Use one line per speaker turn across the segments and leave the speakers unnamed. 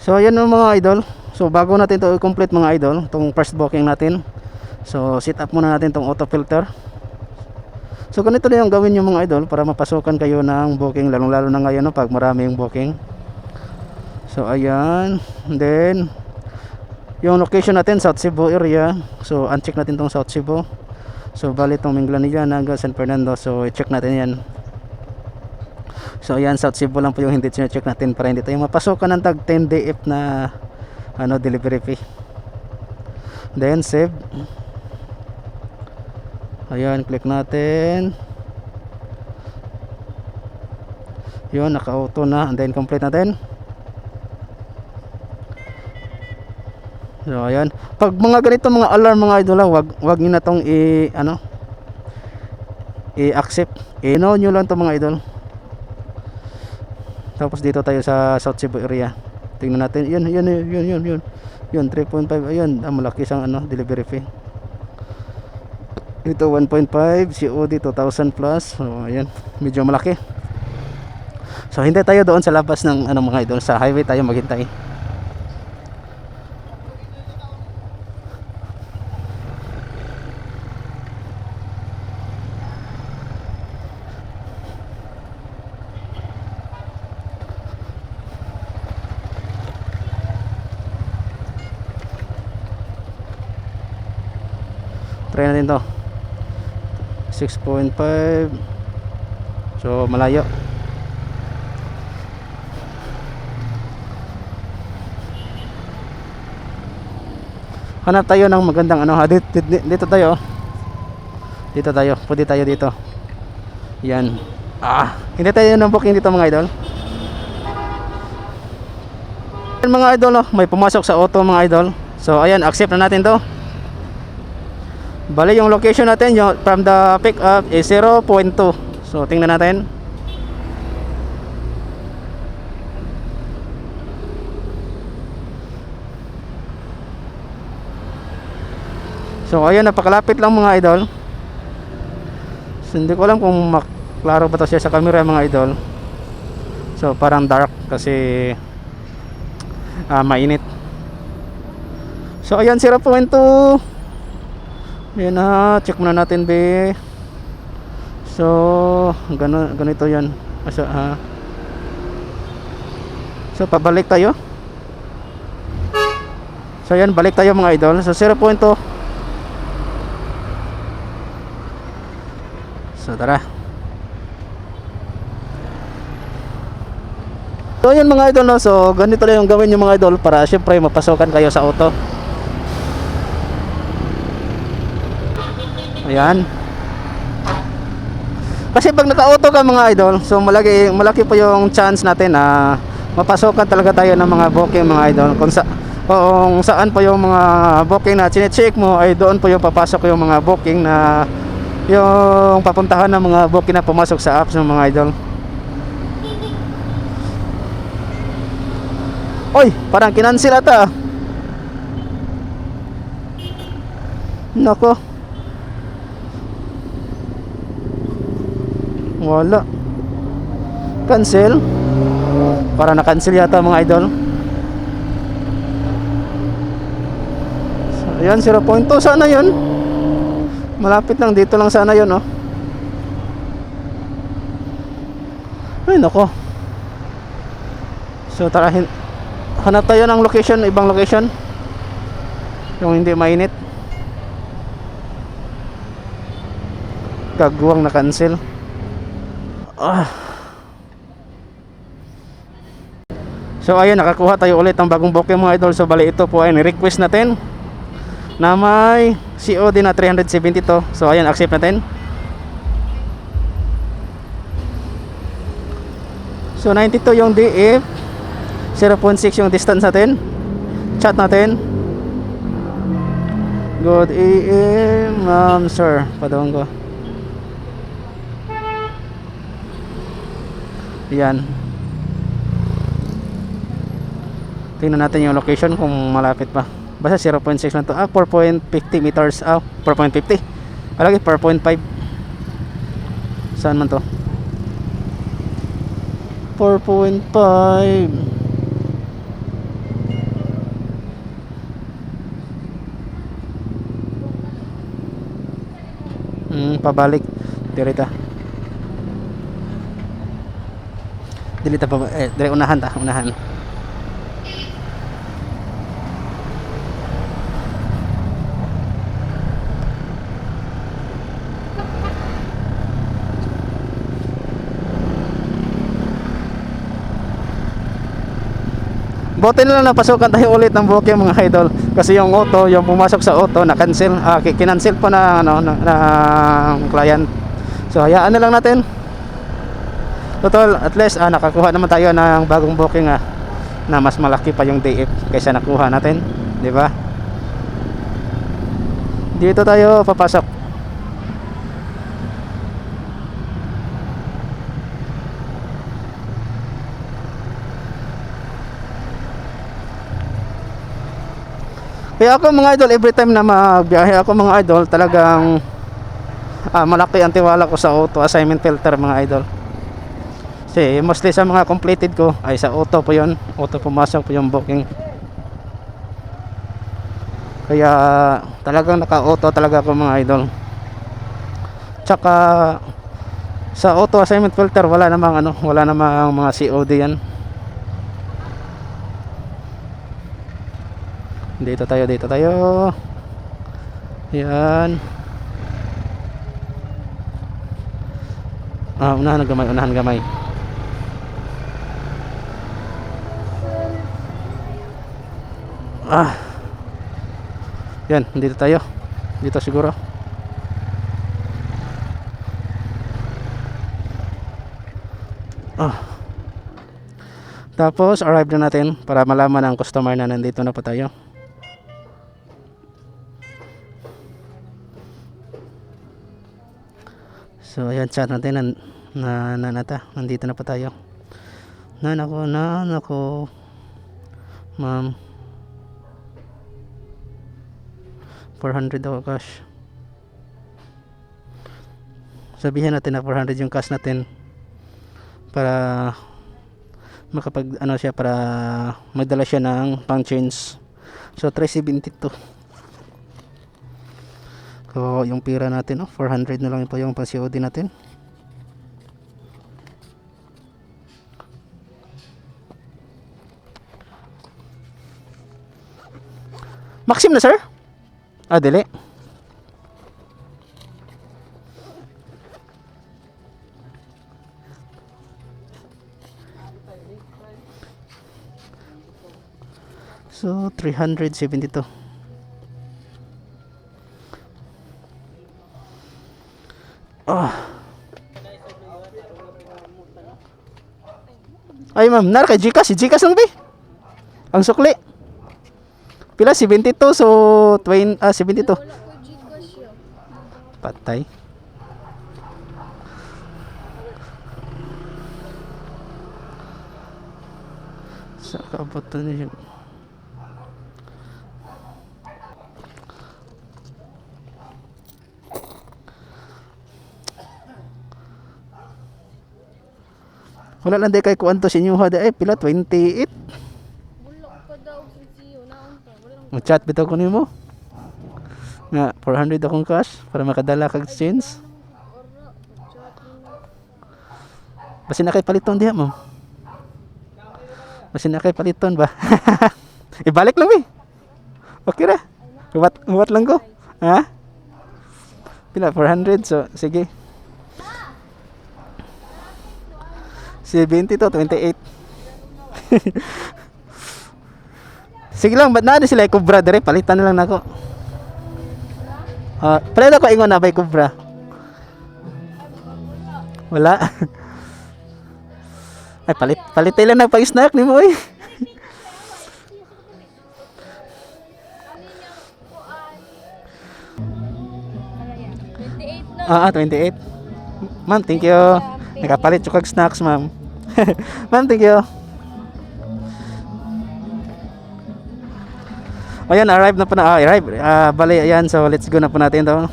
So ayan mga idol. So bago natin to i-complete mga idol, itong first booking natin. So set up muna natin itong auto filter. So ganito na yung gawin yung mga idol para mapasukan kayo ng booking lalong lalo na ngayon no, pag marami yung booking. So ayan, And then yung location natin South Cebu area. So uncheck natin tong South Cebu. So bali itong Minglanilla, Naga, San Fernando. So i-check natin yan. So ayan South Cebu lang po yung hindi check natin para hindi tayo mapasukan ng tag 10 DF na ano delivery fee. Then save. Ayan, click natin. Yun, naka-auto na. And then complete natin. So ayan. Pag mga ganito mga alarm mga idol, ah, wag wag niyo na tong i ano i-accept. I-no nyo lang to mga idol. Tapos dito tayo sa South Cebu area. Tingnan natin. Yun, yun, yun, yun, yun, yun. Yun, 3.5. Ayun, ah, malaki siyang ano, delivery fee. Ito 1.5, COD 2000 plus. So, ayan, medyo malaki. So, hintay tayo doon sa labas ng ano mga idol. Sa highway tayo maghintay. Try natin to. 6.5 So malayo. Hanap tayo ng magandang ano ha? Dito, dito, tayo oh. Dito tayo. Pwede tayo dito. Yan. Ah Hindi tayo ng booking dito mga idol. Mga idol oh, May pumasok sa auto mga idol. So ayan accept na natin to Bali yung location natin yung from the pick up is 0.2. So tingnan natin. So ayun napakalapit lang mga idol. So, hindi ko alam kung maklaro ba to siya sa camera mga idol. So parang dark kasi ah, mainit. So ayan 0.2 yan na, check muna natin be. So, gano, ganito yan. Asa, ha? So, pabalik tayo. So, yan, balik tayo mga idol. So, 0.2. So, tara. So, yun mga idol, no? So, ganito lang yung gawin yung mga idol para syempre mapasokan kayo sa auto. Ayan. Kasi pag naka-auto ka mga idol, so malaki malaki po yung chance natin na mapasokan talaga tayo ng mga booking mga idol. Kung sa kung saan po yung mga booking na chine-check mo ay doon po yung papasok yung mga booking na yung papuntahan ng mga booking na pumasok sa apps ng mga idol. Oy, parang kinansel ata. Nako. Wala. Cancel. Para na-cancel yata mga idol. So, ayan, 0.2 sana yun. Malapit lang, dito lang sana yun, oh. Ay, nako. So, tara, hanap tayo ng location, ibang location. Yung hindi mainit. Kagwang na-cancel. Ah. So ayun nakakuha tayo ulit ng bagong booking mga idol. So bali ito po ay ni-request natin Na may COD na 370 to. So ayun accept natin. So 92 yung DF 0.6 yung distance natin. Chat natin. Good AM Ma'am sir. Padawang ko Ayan. Tingnan natin yung location kung malapit pa. Basta 0.6 lang to. Ah, 4.50 meters. Ah, 4.50. Alagi, 4.5. Saan man to? 4.5. Mm, pabalik. Direta. Dirita dilita pa eh dire unahan ta unahan Buti na lang napasukan tayo ulit ng bukid mga idol kasi yung auto, yung pumasok sa auto na cancel, ah, ki- kinancel po na ano na, na client. So hayaan na lang natin. Total, at least ah, nakakuha naman tayo ng bagong booking ah, na mas malaki pa yung DF kaysa nakuha natin, di ba? Dito tayo papasok. Kaya ako mga idol, every time na magbiyahe ako mga idol, talagang ah, malaki ang tiwala ko sa auto assignment filter mga idol. Kasi mostly sa mga completed ko ay sa auto po yon auto pumasok po yung booking. Kaya talagang naka-auto talaga ako mga idol. Tsaka sa auto assignment filter wala namang ano, wala namang mga COD yan. Dito tayo, dito tayo. Yan. Ah, unahan ng gamay, unahan gamay. Ah. Yan, dito tayo. Dito siguro. Ah. Tapos, arrive na natin para malaman ang customer na nandito na po tayo. So ayan chat natin na na, na nata. Nandito na pa tayo. Na nako, na nako. Ma'am. 400 ako cash. Sabihin natin na 400 yung cash natin para makapag ano siya para magdala siya ng pang change. So 372. So, yung pira natin, oh, 400 na lang po yung pang COD natin. Maxim na, sir? Ah, dili. So, 372. Ah. Ay ma'am, nara kay Gcash, si Gcash lang be. Ang sukli. Pila 72 so 20 ah 72.
Wala ko Gcash yun.
Patay. Sa kabuto niya. Wala lang di kay kuan to sa inyo ha eh pila 28.
Wala ka daw sa siyo. Naon ka. Walang
Mag-chat bitaw ko nimo. Nga 400 akong cash para makadala kag exchange. Basi na kay paliton diha mo. Basi na kay paliton ba? Ibalik lang eh. Okay ra. Uwat, uwat lang ko. Ha? Pila 400 so sige. 70 to 28. Sige lang, ba't na sila kubra dire? Palitan na lang nako. Ah, pala ko ingon na bay kubra. Wala. Ay, palit, palit tayo lang ng pag-snack ni mo
yan? 28 na.
Ah, ah, 28. Ma'am, thank you. Nakapalit yung kag snacks, ma'am. ma'am, thank you. Oh, ayan, arrive na po na. Ah, arrive. Ah, bali, ayan. So, let's go na po natin to.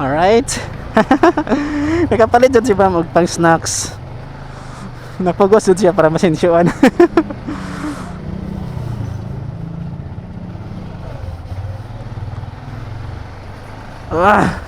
Alright. Nakapalit dyan si Pam og pang snacks. Napagos dyan siya para masensyuan. ah!